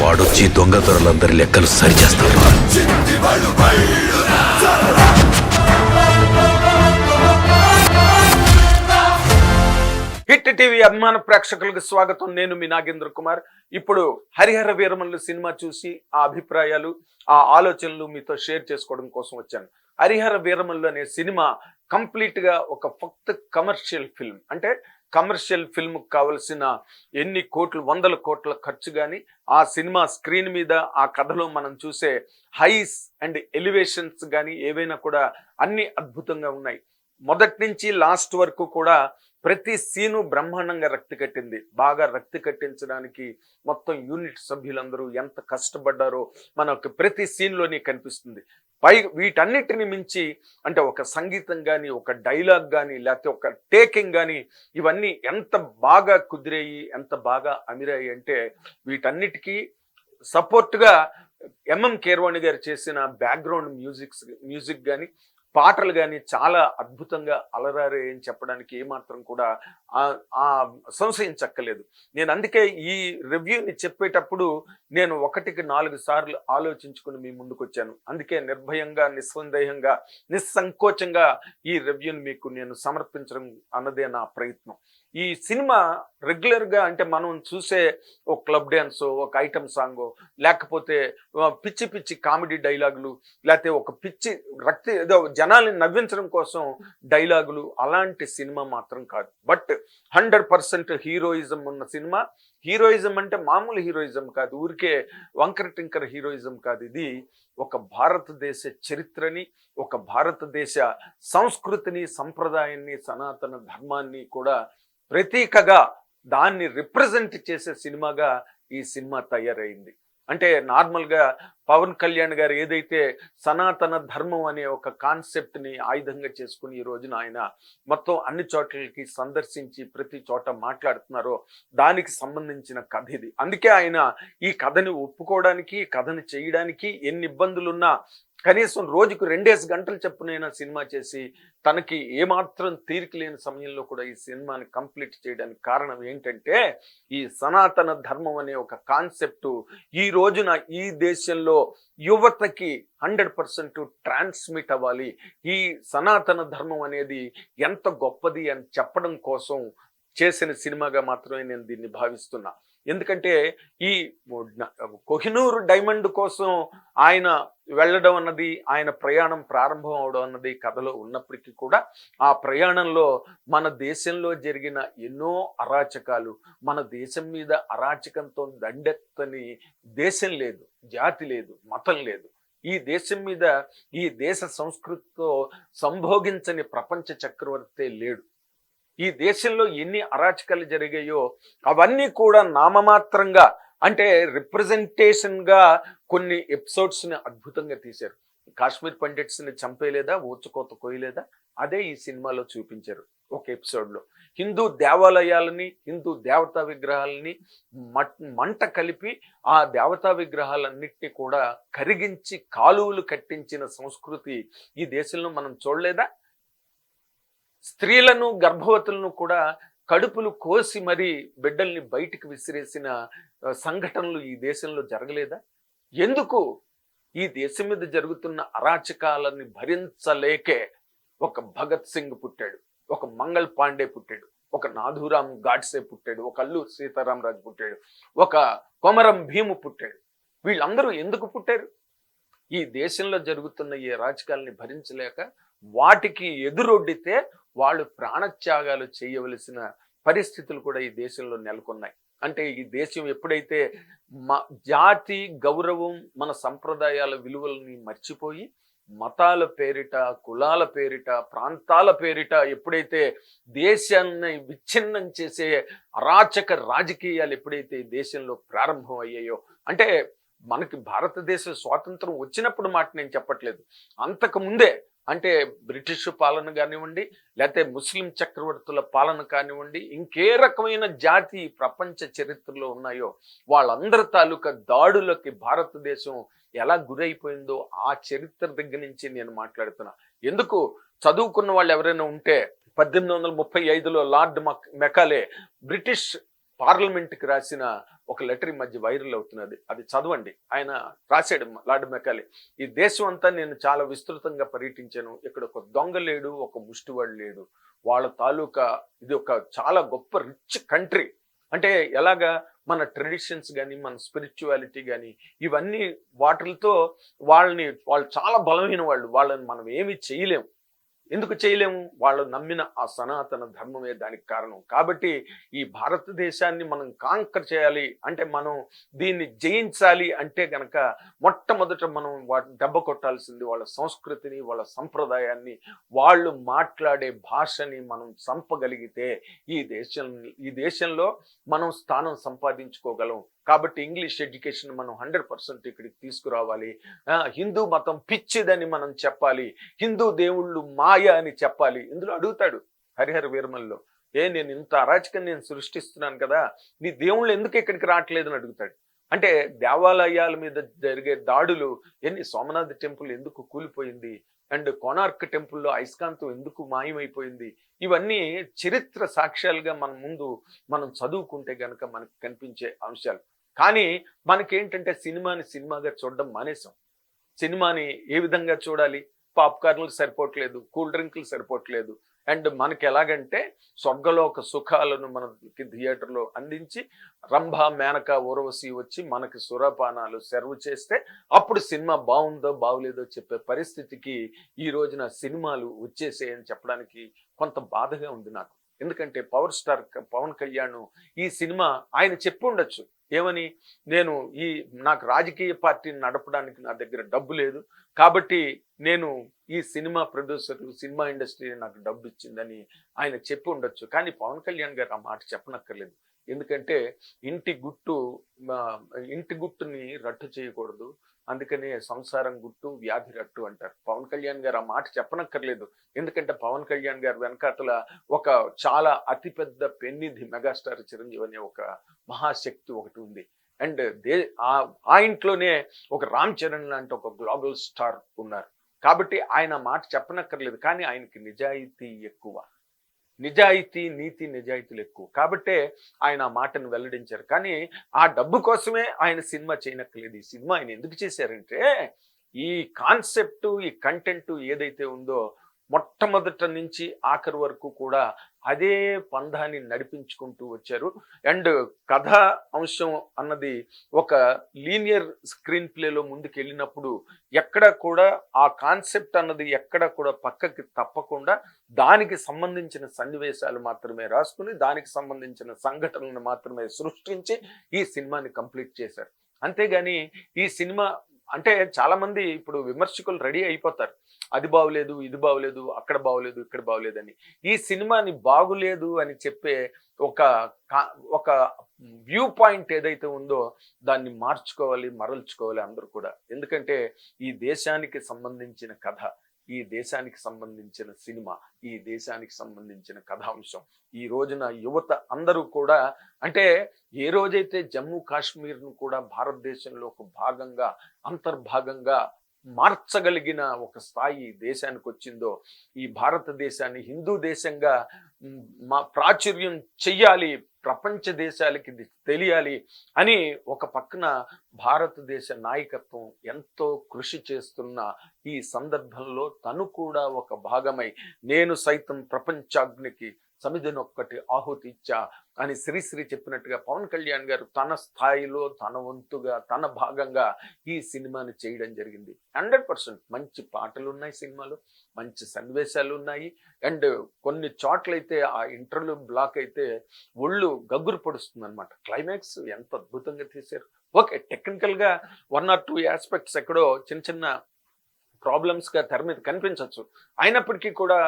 వాడొచ్చి దొంగతరులందరి లెక్కలు సరిచేస్తాడు. Hit TV అభిమాన ప్రేక్షకులకు స్వాగతం. నేను మీ నాగేంద్ర కుమార్. ఇప్పుడు హరిహర వీరమల్లు సినిమా చూసి ఆ అభిప్రాయాలు ఆ ఆలోచనలు మీతో షేర్ చేసుకోవడం కోసం వచ్చాను. హరిహర వీరమల్లు అనే సినిమా కంప్లీట్గా ఒక ఫక్త్ కమర్షియల్ ఫిల్మ్. అంటే కమర్షియల్ ఫిల్మ్ కావలసిన ఎన్ని కోట్లు వందల కోట్ల ఖర్చు కానీ ఆ సినిమా స్క్రీన్ మీద ఆ కథలో మనం చూసే హైస్ అండ్ ఎలివేషన్స్ కానీ ఏవైనా కూడా అన్ని అద్భుతంగా ఉన్నాయి. మొదటి నుంచి లాస్ట్ వరకు కూడా ప్రతి సీను బ్రహ్మాండంగా రక్తి కట్టింది. బాగా రక్తి కట్టించడానికి మొత్తం యూనిట్ సభ్యులందరూ ఎంత కష్టపడ్డారో మనకు ప్రతి సీన్లోనే కనిపిస్తుంది. పై వీటన్నిటిని మించి అంటే ఒక సంగీతం కానీ ఒక డైలాగ్ కానీ లేకపోతే ఒక టేకింగ్ కానీ ఇవన్నీ ఎంత బాగా కుదిరాయి ఎంత బాగా అమిరాయి అంటే వీటన్నిటికీ సపోర్ట్గా ఎంఎం కేర్వాణి గారు చేసిన బ్యాక్గ్రౌండ్ మ్యూజిక్స్ మ్యూజిక్ కానీ పాటలు కానీ చాలా అద్భుతంగా అలరారే అని చెప్పడానికి ఏమాత్రం కూడా ఆ- సంశయం చక్కలేదు నేను అందుకే ఈ రివ్యూని చెప్పేటప్పుడు నేను ఒకటికి నాలుగు సార్లు ఆలోచించుకుని మీ ముందుకు వచ్చాను అందుకే నిర్భయంగా నిస్సందేహంగా నిస్సంకోచంగా ఈ రివ్యూని మీకు నేను సమర్పించడం అన్నదే నా ప్రయత్నం. ఈ సినిమా రెగ్యులర్గా అంటే మనం చూసే ఒక క్లబ్ డ్యాన్స్ ఒక ఐటమ్ సాంగ్ లేకపోతే పిచ్చి పిచ్చి కామెడీ డైలాగులు లేకపోతే ఒక పిచ్చి రక్తి ఏదో జనాల్ని నవ్వించడం కోసం డైలాగులు అలాంటి సినిమా మాత్రం కాదు. బట్ హండ్రెడ్ పర్సెంట్ హీరోయిజం ఉన్న సినిమా. హీరోయిజం అంటే మామూలు హీరోయిజం కాదు. ఊరికే వంకర టింకర హీరోయిజం కాదు ఇది. ఒక భారతదేశ చరిత్రని ఒక భారతదేశ సంస్కృతిని సంప్రదాయాన్ని సనాతన ధర్మాన్ని కూడా ప్రతీకగా దాన్ని రిప్రజెంట్ చేసే సినిమాగా ఈ సినిమా తయారైంది. అంటే నార్మల్గా పవన్ కళ్యాణ్ గారు ఏదైతే సనాతన ధర్మం అనే ఒక కాన్సెప్ట్ని ఆయుధంగా చేసుకుని ఈ రోజున ఆయన మొత్తం అన్ని చోట్లకి సందర్శించి ప్రతి చోట మాట్లాడుతున్నారో దానికి సంబంధించిన కథ ఇది. అందుకే ఆయన ఈ కథని ఒప్పుకోవడానికి కథని చేయడానికి ఎన్ని ఇబ్బందులున్నా కనీసం రోజుకు రెండేసి గంటలు చెప్పునైనా సినిమా చేసి తనకి ఏమాత్రం తీరిక లేని సమయంలో కూడా ఈ సినిమాని కంప్లీట్ చేయడానికి కారణం ఏంటంటే ఈ సనాతన ధర్మం అనే ఒక కాన్సెప్ట్ ఈ రోజున ఈ దేశంలో యువతకి హండ్రెడ్ పర్సెంట్ ట్రాన్స్మిట్ అవ్వాలి. ఈ సనాతన ధర్మం అనేది ఎంత గొప్పది అని చెప్పడం కోసం చేసిన సినిమాగా మాత్రమే నేను దీన్ని భావిస్తున్నా. ఎందుకంటే ఈ కొహినూరు డైమండ్ కోసం ఆయన వెళ్ళడం అన్నది ఆయన ప్రయాణం ప్రారంభం అవడం అన్నది కథలో ఉన్నప్పటికీ కూడా ఆ ప్రయాణంలో మన దేశంలో జరిగిన ఎన్నో అరాచకాలు మన దేశం మీద అరాచకంతో దండెత్తని దేశం లేదు జాతి లేదు మతం లేదు. ఈ దేశం మీద ఈ దేశ సంస్కృతితో సంభోగించని ప్రపంచ చక్రవర్తే లేడు. ఈ దేశంలో ఎన్ని అరాచకాలు జరిగాయో అవన్నీ కూడా నామమాత్రంగా అంటే రిప్రజెంటేషన్గా కొన్ని ఎపిసోడ్స్ని అద్భుతంగా తీశారు. కాశ్మీర్ పండిట్స్ని చంపేయలేదా ఊచుకోత కోయలేదా అదే ఈ సినిమాలో చూపించారు ఒక ఎపిసోడ్లో. హిందూ దేవాలయాలని హిందూ దేవతా విగ్రహాలని మంట కలిపి ఆ దేవతా విగ్రహాలన్నిటినీ కూడా కరిగించి కాలువలు కట్టించిన సంస్కృతి ఈ దేశంలో మనం చూడలేదా? స్త్రీలను గర్భవతులను కూడా కడుపులు కోసి మరి బిడ్డల్ని బయటికి విసిరేసిన సంఘటనలు ఈ దేశంలో జరగలేదా? ఎందుకు ఈ దేశం మీద జరుగుతున్న అరాచకాలని భరించలేకే ఒక భగత్ సింగ్ పుట్టాడు ఒక మంగళ్ పాండే పుట్టాడు ఒక నాథురామ్ గాడ్సే పుట్టాడు ఒక అల్లూరు సీతారామరాజు పుట్టాడు ఒక కొమరం భీము పుట్టాడు. వీళ్ళందరూ ఎందుకు పుట్టారు? ఈ దేశంలో జరుగుతున్న ఈ రాజకాలని భరించలేక వాటికి ఎదురొడ్డితే వాళ్ళు ప్రాణత్యాగాలు చేయవలసిన పరిస్థితులు కూడా ఈ దేశంలో నెలకొన్నాయి. అంటే ఈ దేశం ఎప్పుడైతే మ జాతి గౌరవం మన సంప్రదాయాల విలువలని మర్చిపోయి మతాల పేరిట కులాల పేరిట ప్రాంతాల పేరిట ఎప్పుడైతే దేశాన్ని విచ్ఛిన్నం చేసే అరాచక రాజకీయాలు ఎప్పుడైతే ఈ దేశంలో ప్రారంభం అయ్యాయో అంటే మనకి భారతదేశ స్వాతంత్రం వచ్చినప్పుడు మాట నేను చెప్పట్లేదు. అంతకు ముందే అంటే బ్రిటిష్ పాలన కానివ్వండి లేకపోతే ముస్లిం చక్రవర్తుల పాలన కానివ్వండి ఇంకే రకమైన జాతి ప్రపంచ చరిత్రలో ఉన్నాయో వాళ్ళందరి తాలూకా దాడులకి భారతదేశం ఎలా గురైపోయిందో ఆ చరిత్ర దగ్గర నుంచి నేను మాట్లాడుతున్నా. ఎందుకు? చదువుకున్న వాళ్ళు ఎవరైనా ఉంటే పద్దెనిమిది వందల ముప్పై ఐదులో లార్డ్ మక్ మెకాలే బ్రిటిష్ పార్లమెంట్కి రాసిన ఒక లెటర్ ఈ మధ్య వైరల్ అవుతున్నది. అది చదవండి. ఆయన రాశాడు లార్డ్ మెకాలి. ఈ దేశం అంతా నేను చాలా విస్తృతంగా పర్యటించాను. ఇక్కడ ఒక దొంగ లేడు ఒక ముష్టివాడు లేడు. వాళ్ళ తాలూకా ఇది ఒక చాలా గొప్ప రిచ్ కంట్రీ. అంటే ఎలాగా మన ట్రెడిషన్స్ కానీ మన స్పిరిచువాలిటీ కానీ ఇవన్నీ వాటిలతో వాళ్ళని వాళ్ళు చాలా బలమైన వాళ్ళు. వాళ్ళని మనం ఏమి చేయలేము ఎందుకు చేయలేము? వాళ్ళు నమ్మిన ఆ సనాతన ధర్మమే దానికి కారణం. కాబట్టి ఈ భారతదేశాన్ని మనం కాంకర్ చేయాలి. అంటే మనం దీన్ని జయించాలి అంటే గనక మొట్టమొదట మనం వాటి దెబ్బ కొట్టాల్సింది వాళ్ళ సంస్కృతిని వాళ్ళ సంప్రదాయాన్ని వాళ్ళు మాట్లాడే భాషని మనం చంపగలిగితే ఈ దేశం ఈ దేశంలో మనం స్థానం సంపాదించుకోగలం. కాబట్టి ఇంగ్లీష్ ఎడ్యుకేషన్ మనం హండ్రెడ్ పర్సెంట్ ఇక్కడికి తీసుకురావాలి. ఆ, హిందూ మతం పిచ్చిదని మనం చెప్పాలి. హిందూ దేవుళ్ళు మాయ అని చెప్పాలి. ఇందులో అడుగుతాడు హరిహర వీరమల్లో ఏ నేను ఇంత అరాచకం నేను సృష్టిస్తున్నాను కదా నీ దేవుళ్ళు ఎందుకు ఇక్కడికి రావట్లేదు? అని అడుగుతాడు. అంటే దేవాలయాల మీద జరిగే దాడులు ఎన్ని సోమనాథ్ టెంపుల్ ఎందుకు కూలిపోయింది? అండ్ కోనార్క్ టెంపుల్లో అయస్కాంతం ఎందుకు మాయమైపోయింది? ఇవన్నీ చరిత్ర సాక్ష్యాలుగా మన ముందు మనం చదువుకుంటే గనక మనకు కనిపించే అంశాలు. కానీ మనకేంటంటే సినిమాని సినిమాగా చూడడం మానేసాం. సినిమాని ఏ విధంగా చూడాలి? పాప్కార్న్లు సరిపోవట్లేదు కూల్ డ్రింక్లు సరిపోవట్లేదు. అండ్ మనకి ఎలాగంటే స్వర్గలోక సుఖాలను మనకి థియేటర్లో అందించి రంభ మేనక ఊరవసి వచ్చి మనకి సురపానాలు సెర్వ్ చేస్తే అప్పుడు సినిమా బాగుందో బాగులేదో చెప్పే పరిస్థితికి ఈ రోజున సినిమాలు వచ్చేసాయని చెప్పడానికి కొంత బాధగా ఉంది నాకు. ఎందుకంటే పవర్ స్టార్ పవన్ కళ్యాణ్ ఈ సినిమా ఆయన చెప్పి ఉండొచ్చు. ఏమని? నేను ఈ నాకు రాజకీయ పార్టీని నడపడానికి నా దగ్గర డబ్బు లేదు. కాబట్టి నేను ఈ సినిమా ప్రొడ్యూసర్లు సినిమా ఇండస్ట్రీ నాకు డబ్బు ఇచ్చిందని ఆయన చెప్పి ఉండొచ్చు. కానీ పవన్ కళ్యాణ్ గారు ఆ మాట చెప్పనక్కర్లేదు. ఎందుకంటే ఇంటి గుట్టు ఇంటి గుట్టుని రట్టు చేయకూడదు. అందుకనే సంసారం గుట్టు వ్యాధి రట్టు అంటారు. పవన్ కళ్యాణ్ గారు ఆ మాట చెప్పనక్కర్లేదు. ఎందుకంటే పవన్ కళ్యాణ్ గారు వెనకాతల ఒక చాలా అతిపెద్ద పెన్నిధి మెగాస్టార్ చిరంజీవి అనే ఒక మహాశక్తి ఒకటి ఉంది. అండ్ దే ఆ- ఆ ఇంట్లోనే ఒక రామ్ చరణ్ లాంటి ఒక గ్లోబల్ స్టార్ ఉన్నారు. కాబట్టి ఆయన మాట చెప్పనక్కర్లేదు. కానీ ఆయనకి నిజాయితీ ఎక్కువ. నిజాయితీ నీతి నిజాయితీలు ఎక్కువ. కాబట్టే ఆయన ఆ మాటను వెల్లడించారు. కానీ ఆ డబ్బు కోసమే ఆయన సినిమా చేయనక్కర్లేదు. ఈ సినిమా ఆయన ఎందుకు చేశారంటే ఈ కాన్సెప్ట్ ఈ కంటెంట్ ఏదైతే ఉందో మొట్టమొదట నుంచి ఆఖరి వరకు కూడా అదే పంధాన్ని నడిపించుకుంటూ వచ్చారు. అండ్ కథ అంశం అన్నది ఒక లీనియర్ స్క్రీన్ ప్లేలో ముందుకు వెళ్ళినప్పుడు ఎక్కడ కూడా ఆ కాన్సెప్ట్ అన్నది ఎక్కడ కూడా పక్కకి తప్పకుండా దానికి సంబంధించిన సన్నివేశాలు మాత్రమే రాసుకుని దానికి సంబంధించిన సంఘటనలను మాత్రమే సృష్టించి ఈ సినిమాని కంప్లీట్ చేశారు. అంతేగాని ఈ సినిమా అంటే చాలా మంది ఇప్పుడు విమర్శకులు రెడీ అయిపోతారు. అది బాగులేదు ఇది బాగులేదు అక్కడ బాగులేదు ఇక్కడ బాగులేదని ఈ సినిమాని బాగులేదు అని చెప్పే ఒక ఒక వ్యూ పాయింట్ ఏదైతే ఉందో దాన్ని మార్చుకోవాలి మరల్చుకోవాలి అందరూ కూడా. ఎందుకంటే ఈ దేశానికి సంబంధించిన కథ ఈ దేశానికి సంబంధించిన సినిమా ఈ దేశానికి సంబంధించిన కథాంశం ఈ రోజున యువత అందరూ కూడా అంటే ఏ రోజైతే జమ్మూ కాశ్మీర్ను కూడా భారతదేశంలో ఒక భాగంగా అంతర్భాగంగా మార్చగలిగిన ఒక స్థాయి దేశానికి వచ్చిందో ఈ భారతదేశాన్ని హిందూ దేశంగా మా ప్రాచుర్యం చెయ్యాలి ప్రపంచ దేశాలకి తెలియాలి అని ఒక పక్కన భారతదేశ నాయకత్వం ఎంతో కృషి చేస్తున్న ఈ సందర్భంలో తను కూడా ఒక భాగమై నేను సైతం ప్రపంచాగ్నికి సమిధినొక్కటి ఆహుతి ఇచ్చా. అని శ్రీశ్రీ చెప్పినట్టుగా పవన్ కళ్యాణ్ గారు తన స్థాయిలో తన వంతుగా తన భాగంగా ఈ సినిమాని చేయడం జరిగింది. హండ్రెడ్ పర్సెంట్ మంచి పాటలు ఉన్నాయి సినిమాలో మంచి సన్నివేశాలు ఉన్నాయి అండ్ కొన్ని చోట్లయితే ఆ ఇంటర్వ్యూ బ్లాక్ అయితే ఒళ్ళు గగ్గురు పడుస్తుంది అనమాట క్లైమాక్స్ ఎంత అద్భుతంగా తీశారు. ఓకే టెక్నికల్గా వన్ ఆర్ టూ ఆస్పెక్ట్స్ ఎక్కడో చిన్న చిన్న ప్రాబ్లమ్స్గా తెర మీద కనిపించవచ్చు అయినప్పటికీ కూడా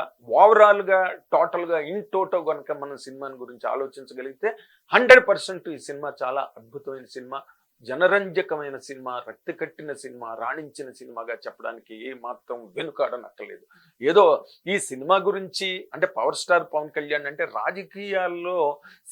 ఓవరాల్గా టోటల్గా టోటల్గా ఇన్ టోటో కనుక మనం సినిమాని గురించి ఆలోచించగలిగితే హండ్రెడ్ పర్సెంట్ ఈ సినిమా చాలా అద్భుతమైన సినిమా. జనరంజకమైన సినిమా రక్తి కట్టిన సినిమా రాణించిన సినిమాగా చెప్పడానికి ఏ మాత్రం వెనుకాడనక్కర్లేదు. ఏదో ఈ సినిమా గురించి అంటే పవర్ స్టార్ పవన్ కళ్యాణ్ అంటే రాజకీయాల్లో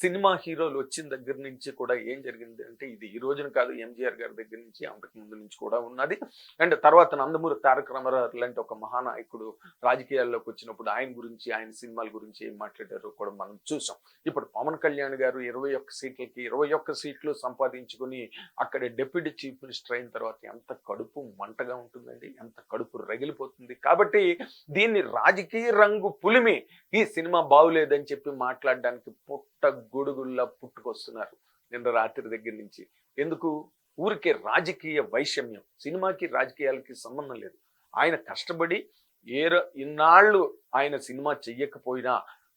సినిమా హీరోలు వచ్చిన దగ్గర నుంచి కూడా ఏం జరిగింది అంటే ఇది ఈ రోజున కాదు ఎంజీఆర్ గారి దగ్గర నుంచి అంతకు ముందు నుంచి కూడా ఉన్నది. అండ్ తర్వాత నందమూరి తారక రామారావు లాంటి ఒక మహానాయకుడు రాజకీయాల్లోకి వచ్చినప్పుడు ఆయన గురించి ఆయన సినిమాల గురించి ఏం మాట్లాడారో కూడా మనం చూసాం. ఇప్పుడు పవన్ కళ్యాణ్ గారు ఇరవై ఒక్క సీట్లకి ఇరవై ఒక్క సీట్లు సంపాదించుకుని అక్కడ డిప్యూటీ చీఫ్ మినిస్టర్ అయిన తర్వాత ఎంత కడుపు మంటగా ఉంటుందండి ఎంత కడుపు రగిలిపోతుంది. కాబట్టి దీన్ని రాజకీయ రంగు పులిమి ఈ సినిమా బాగులేదని చెప్పి మాట్లాడడానికి పుట్ట గొడుగుల్లా పుట్టుకొస్తున్నారు నిన్న రాత్రి దగ్గర నుంచి. ఎందుకు? ఊరికే రాజకీయ వైషమ్యం సినిమాకి రాజకీయాలకి సంబంధం లేదు. ఆయన కష్టపడి ఏ ఇన్నాళ్ళు ఆయన సినిమా చెయ్యకపోయినా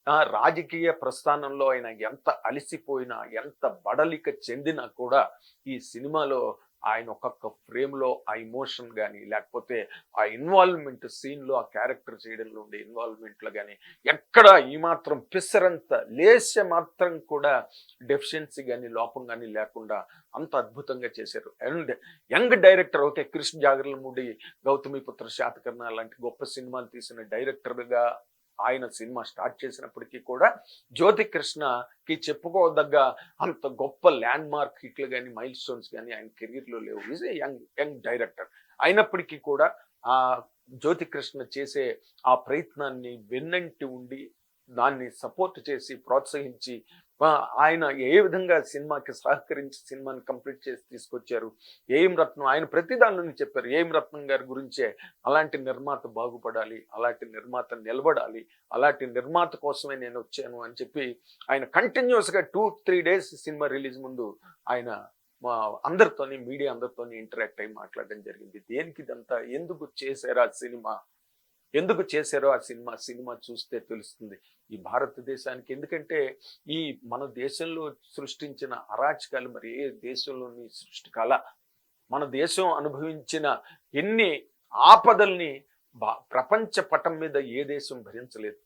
రాజకీయ ప్రస్థానంలో ఆయన ఎంత అలసిపోయినా ఎంత బడలిక చెందినా కూడా ఈ సినిమాలో ఆయన ఒక్కొక్క ఫ్రేమ్లో ఆ ఇమోషన్ కానీ లేకపోతే ఆ ఇన్వాల్వ్మెంట్ సీన్లో ఆ క్యారెక్టర్ చేయడంలో ఉండే ఇన్వాల్వ్మెంట్లో కానీ ఎక్కడ ఈ మాత్రం పిసరంత లేశ మాత్రం కూడా డెఫిషియన్సీ కానీ లోపం కానీ లేకుండా అంత అద్భుతంగా చేశారు. And young director okay Krishna Jagarlamudi Gautamiputra Satakarni లాంటి గొప్ప సినిమాలు తీసిన డైరెక్టర్గా ఆయన సినిమా స్టార్ట్ చేసినప్పటికీ కూడా జ్యోతి కృష్ణకి చెప్పుకోదగ్గ అంత గొప్ప ల్యాండ్ మార్క్ హిట్లు కానీ మైల్ స్టోన్స్ కానీ ఆయన కెరీర్లో లేవు. Is a young young director అయినప్పటికీ కూడా ఆ జ్యోతి కృష్ణ చేసే ఆ ప్రయత్నాన్ని వెన్నంటి ఉండి దాన్ని సపోర్ట్ చేసి ప్రోత్సహించి ఆయన ఏ విధంగా సినిమాకి సహకరించి సినిమాని కంప్లీట్ చేసి తీసుకొచ్చారు? ఏం రత్నం? ఆయన ప్రతి దానిలోని చెప్పారు. ఏం రత్నం గారి గురించే అలాంటి నిర్మాత బాగుపడాలి అలాంటి నిర్మాత నిలబడాలి అలాంటి నిర్మాత కోసమే నేను వచ్చాను అని చెప్పి ఆయన కంటిన్యూస్గా two three days cinema release ముందు ఆయన మా అందరితోని మీడియా అందరితోని ఇంటరాక్ట్ అయ్యి మాట్లాడడం జరిగింది. దేనికి ఇదంతా? ఎందుకు చేశారు ఆ సినిమా? ఎందుకు చేశారో ఆ సినిమా సినిమా చూస్తే తెలుస్తుంది. ఈ భారతదేశానికి ఎందుకంటే ఈ మన దేశంలో సృష్టించిన అరాచకాలు మరి ఏ దేశంలోని సృష్టి కళ మన దేశం అనుభవించిన ఎన్ని ఆపదల్ని ప్రపంచ పటం మీద ఏ దేశం భరించలేదు.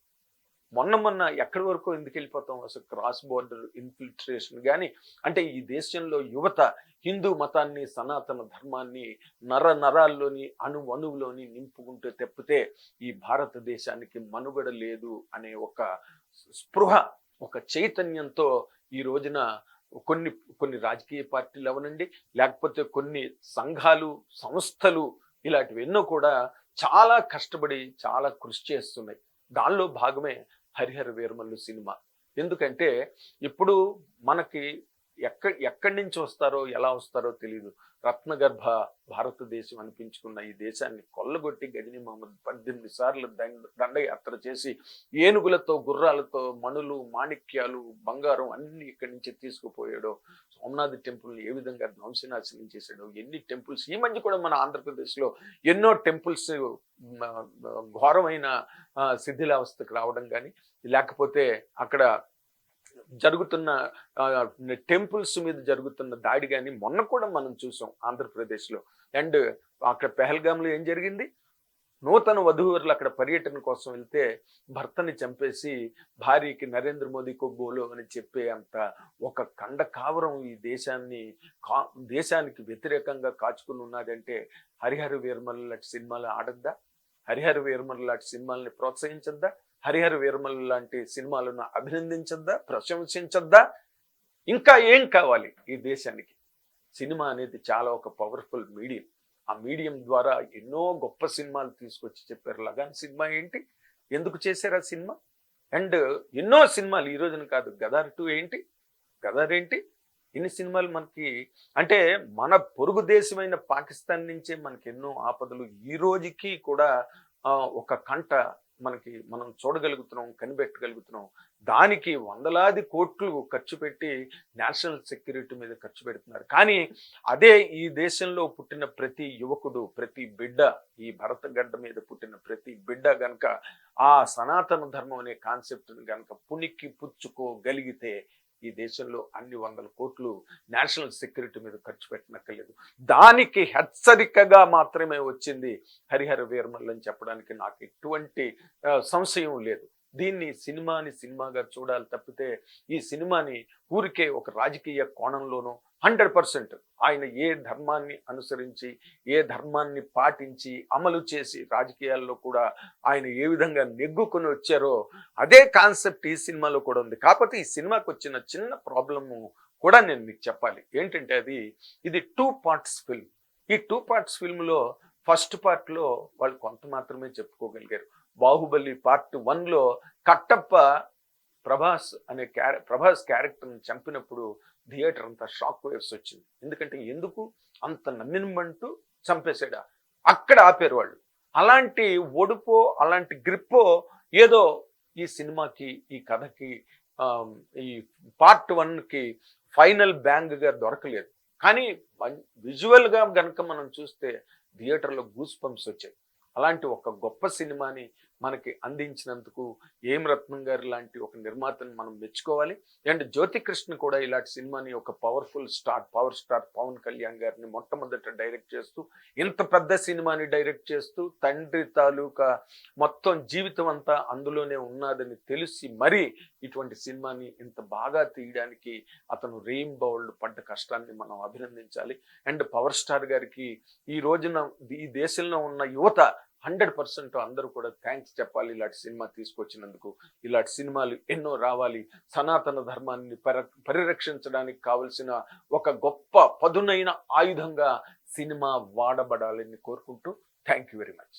మొన్న మొన్న ఎక్కడి వరకు ఎందుకు వెళ్ళిపోతాం? అసలు క్రాస్ బోర్డర్ ఇన్ఫిల్ట్రేషన్ కానీ అంటే ఈ దేశంలో యువత హిందూ మతాన్ని సనాతన ధర్మాన్ని నర నరాల్లోని అణు అణువులోని నింపుకుంటూ తెప్పితే ఈ భారతదేశానికి మనుగడ లేదు అనే ఒక స్పృహ ఒక చైతన్యంతో ఈ రోజున కొన్ని కొన్ని రాజకీయ పార్టీలు అవనండి లేకపోతే కొన్ని సంఘాలు సంస్థలు ఇలాంటివి ఎన్నో కూడా చాలా కష్టపడి చాలా కృషి చేస్తున్నాయి. దానిలో భాగమే హరిహర వీరమల్లు సినిమా. ఎందుకంటే ఇప్పుడు మనకి ఎక్క ఎక్కడి నుంచి వస్తారో ఎలా వస్తారో తెలియదు రత్నగర్భ భారతదేశం అనిపించుకున్న ఈ దేశాన్ని కొల్లగొట్టి గజని మహమ్మద్ పద్దెనిమిది సార్లు దండ దండయాత్ర చేసి ఏనుగులతో గుర్రాలతో మణులు మాణిక్యాలు బంగారం అన్ని ఇక్కడి నుంచి తీసుకుపోయాడో సోమనాథ్ టెంపుల్ని ఏ విధంగా ధ్వంసనాశనం చేశాడో ఎన్ని టెంపుల్స్ ఈ మధ్య కూడా మన ఆంధ్రప్రదేశ్లో ఎన్నో టెంపుల్స్ ఘోరమైన శిథిలావస్థకు రావడం కానీ లేకపోతే అక్కడ జరుగుతున్న టెంపుల్స్ మీద జరుగుతున్న దాడి కానీ మొన్న కూడా మనం చూసాం ఆంధ్రప్రదేశ్లో. అండ్ అక్కడ పెహల్గాంలో ఏం జరిగింది? నూతన వధూవరులు అక్కడ పర్యటన కోసం వెళ్తే భర్తని చంపేసి భార్యకి నరేంద్ర మోదీ కొబ్బోలు అని చెప్పే అంత ఒక కండ కావరం ఈ దేశాన్ని కా దేశానికి వ్యతిరేకంగా కాచుకుని ఉన్నదంటే హరిహర వీరమల్ లాంటి సినిమాలు ఆడద్దా? హరిహర వీరమల్ లాంటి సినిమాల్ని ప్రోత్సహించద్దా? హరిహర వీరమల్ లాంటి సినిమాలను అభినందించద్దా ప్రశంసించద్దా? ఇంకా ఏం కావాలి ఈ దేశానికి? సినిమా అనేది చాలా ఒక పవర్ఫుల్ మీడియం. ఆ మీడియం ద్వారా ఎన్నో గొప్ప సినిమాలు తీసుకొచ్చి చెప్పారు. లగాన్ సినిమా ఏంటి? ఎందుకు చేశారు ఆ సినిమా? అండ్ ఎన్నో సినిమాలు ఈ రోజున కాదు. గదార్ టూ ఏంటి? గదార్ ఏంటి? ఇన్ని సినిమాలు మనకి అంటే మన పొరుగు దేశమైన పాకిస్తాన్ నుంచే మనకి ఎన్నో ఆపదలు. ఈ రోజుకి కూడా ఒక కంట మనకి మనం చూడగలుగుతున్నాం కనిపెట్టగలుగుతున్నాం. దానికి వందలాది కోట్లు ఖర్చు పెట్టి నేషనల్ సెక్యూరిటీ మీద ఖర్చు పెడుతున్నారు. కానీ అదే ఈ దేశంలో పుట్టిన ప్రతి యువకుడు ప్రతి బిడ్డ ఈ భరత గడ్డ మీద పుట్టిన ప్రతి బిడ్డ గనక ఆ సనాతన ధర్మం అనే కాన్సెప్ట్ని గనక పుణికి పుచ్చుకోగలిగితే ఈ దేశంలో అన్ని వందల కోట్లు నేషనల్ సెక్యూరిటీ మీద ఖర్చు పెట్టనక్కర్లేదు. దానికి హెచ్చరికగా మాత్రమే వచ్చింది హరిహర వీరమల్ అని చెప్పడానికి నాకు ఎటువంటి సంశయం లేదు. దీన్ని సినిమాని సినిమాగా చూడాలి తప్పితే ఈ సినిమాని ఊరికే ఒక రాజకీయ కోణంలోనూ హండ్రెడ్ పర్సెంట్ ఆయన ఏ ధర్మాన్ని అనుసరించి ఏ ధర్మాన్ని పాటించి అమలు చేసి రాజకీయాల్లో కూడా ఆయన ఏ విధంగా నెగ్గుకొని వచ్చారో అదే కాన్సెప్ట్ ఈ సినిమాలో కూడా ఉంది. కాకపోతే ఈ సినిమాకి వచ్చిన చిన్న ప్రాబ్లము కూడా నేను మీకు చెప్పాలి. ఏంటంటే అది ఇది టూ పార్ట్స్ ఫిల్మ్. ఈ టూ పార్ట్స్ ఫిల్మ్లో ఫస్ట్ పార్ట్లో వాళ్ళు కొంత మాత్రమే చెప్పుకోగలిగారు. బాహుబలి పార్ట్ వన్లో కట్టప్ప ప్రభాస్ అనే క్యారె ప్రభాస్ క్యారెక్టర్ని చంపినప్పుడు థియేటర్ అంతా షాక్ వేవ్స్ వచ్చింది. ఎందుకంటే ఎందుకు? అంత నమ్మినమంటూ చంపేశాడా. అక్కడ ఆపారు వాళ్ళు. అలాంటి ఒడుపో అలాంటి గ్రిప్పో ఏదో ఈ సినిమాకి ఈ కథకి ఈ పార్ట్ వన్కి ఫైనల్ బ్యాంగ్గా దొరకలేదు. కానీ విజువల్గా కనుక మనం చూస్తే థియేటర్లో గూస్ పంప్స్ వచ్చాయి. అలాంటి ఒక గొప్ప సినిమాని మనకి అందించినందుకు ఏం రత్నం గారు లాంటి ఒక నిర్మాతను మనం మెచ్చుకోవాలి. అండ్ జ్యోతికృష్ణ కూడా ఇలాంటి సినిమాని ఒక powerful star power star Pawan Kalyan గారిని మొట్టమొదట డైరెక్ట్ చేస్తూ ఇంత పెద్ద సినిమాని డైరెక్ట్ చేస్తూ తండ్రి తాలూకా మొత్తం జీవితం అంతా అందులోనే ఉన్నదని తెలిసి మరీ ఇటువంటి సినిమాని ఇంత బాగా తీయడానికి అతను రెయిన్ బౌల్డ్ పడ్డ కష్టాన్ని మనం అభినందించాలి. అండ్ పవర్ స్టార్ గారికి ఈ రోజున ఈ దేశంలో ఉన్న యువత హండ్రెడ్ పర్సెంట్ అందరూ కూడా థ్యాంక్స్ చెప్పాలి ఇలాంటి సినిమా తీసుకొచ్చినందుకు. ఇలాంటి సినిమాలు ఎన్నో రావాలి. సనాతన ధర్మాన్ని పరిరక్షించడానికి కావలసిన ఒక గొప్ప పదునైన ఆయుధంగా సినిమా వాడబడాలని కోరుకుంటూ thank you very much.